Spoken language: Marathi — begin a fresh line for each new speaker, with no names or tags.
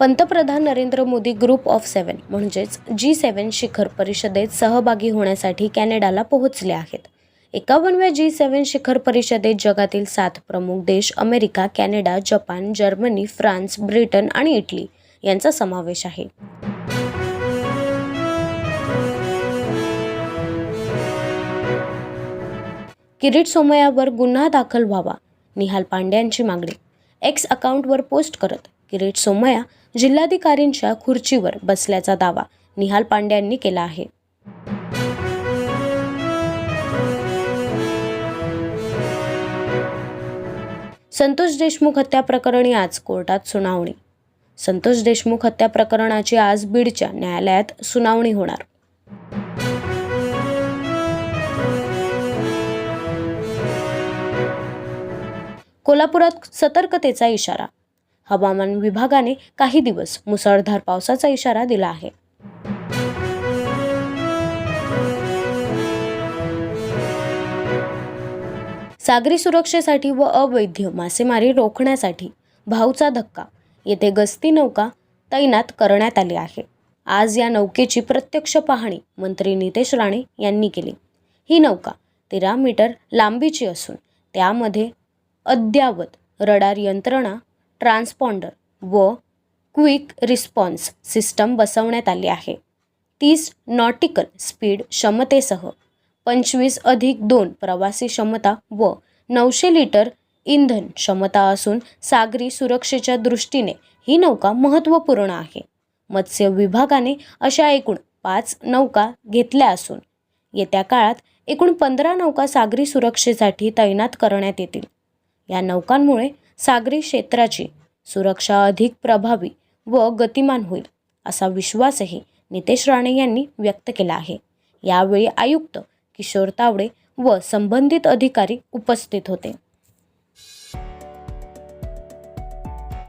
पंतप्रधान Narendra Modi group of seven म्हणजेच जी सेवन शिखर परिषदेत सहभागी होण्यासाठी कॅनडाला पोहोचले आहेत. एकावन्नव्या जी सेवन शिखर परिषदेत जगातील सात प्रमुख देश America Canada Japan Germany France Britain आणि इटली यांचा समावेश आहे. किरीट सोमयावर गुन्हा दाखल व्हावा निहाल पांड्यांची मागणी एक्स अकाउंटवर पोस्ट करत किरीट सोमया जिल्हाधिकारींच्या खुर्चीवर बसल्याचा दावा निहाल पांड्यांनी केला आहे. संतोष देशमुख हत्या प्रकरणी आज कोर्टात सुनावणी. संतोष देशमुख हत्या प्रकरणाची आज बीडच्या न्यायालयात सुनावणी होणार. कोल्हापुरात सतर्कतेचा इशारा. हवामान विभागाने काही दिवस मुसळधार पावसाचा इशारा दिला आहे. सागरी सुरक्षेसाठी व अवैध मासेमारी रोखण्यासाठी भाऊचा धक्का. येथे गस्ती नौका तैनात करण्यात आली आहे. आज या नौकेची प्रत्यक्ष पाहणी मंत्री नितेश राणे यांनी केली. ही नौका तेरा मीटर लांबीची असून त्यामध्ये अद्ययावत रडार यंत्रणा ट्रान्सपॉन्डर व क्विक रिस्पॉन्स सिस्टम बसवण्यात आली आहे. तीस नॉटिकल स्पीड क्षमतेसह पंचवीस अधिक दोन प्रवासी क्षमता व नऊशे लिटर इंधन क्षमता असून सागरी सुरक्षेच्या दृष्टीने ही नौका महत्त्वपूर्ण आहे. मत्स्य विभागाने अशा एकूण पाच नौका घेतल्या असून येत्या काळात एकूण पंधरा नौका सागरी सुरक्षेसाठी तैनात करण्यात येतील. या नौकांमुळे सागरी क्षेत्राची सुरक्षा अधिक प्रभावी व गतिमान होईल असा विश्वासही नितेश राणे यांनी व्यक्त केला आहे. यावेळी आयुक्त किशोर तावडे व संबंधित अधिकारी उपस्थित होते.